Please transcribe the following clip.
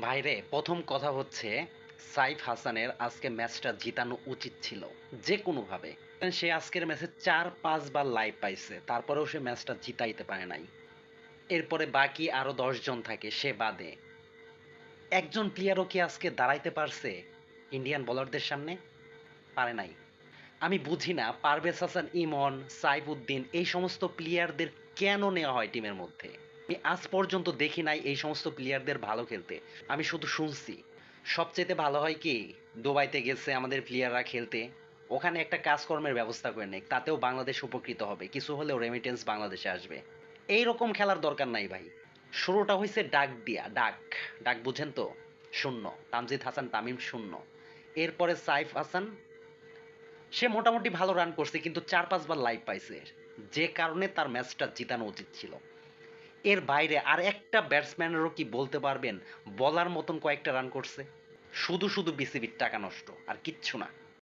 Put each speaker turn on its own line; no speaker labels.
ভাইরে, প্রথম কথা হচ্ছে, সাইফ হাসানের আজকে ম্যাচটা জিতানো উচিত ছিল, যে কোনোভাবে। সে আজকের ম্যাচে চার পাঁচবার লাইভ পাইছে, তারপরেও সে ম্যাচটা জিতাইতে পারে নাই। এরপরে বাকি আরও জন থাকে, সে বাদে। একজন প্লেয়ারও কি আজকে দাঁড়াইতে পারছে ইন্ডিয়ান বোলারদের সামনে? পারে নাই। আমি বুঝি না, পারভেজ হাসান, ইমন সাইফুদ্দিন এই সমস্ত প্লেয়ারদের কেন নেওয়া হয় টিমের মধ্যে? আমি আজ পর্যন্ত দেখি নাই এই সমস্ত প্লেয়ারদের ভালো খেলতে। আমি শুধু শুনছি। সবচেয়ে ভালো হয় কি, দুবাইতে গেছে আমাদের প্লেয়াররা খেলতে। ওখানে একটা কাজকর্মের ব্যবস্থা করে নেই তাতেও বাংলাদেশ উপকৃত হবে। কিছু হলেও রেমিটেন্স বাংলাদেশে আসবে। এই রকম খেলার দরকার নাই ভাই। শুরুটা হয়েছে ডাক দিয়া, ডাক। ডাক বুঝেন তো? শূন্য। তামজিদ হাসান, তামিম শূন্য। এরপরে সাইফ হাসান। সে মোটামুটি ভালো রান করছে, কিন্তু চার পাঁচবার লাইভ পাইছে। যে কারণে তার ম্যাচটা জিতানো উচিত ছিল। এর বাইরে আর একটা ব্যাটসম্যানেরও কি বলতে পারবেন? বলার মতন কয়েকটা রান করছে। শুধু শুধু বিসিবির টাকা নষ্ট, আর কিচ্ছু না।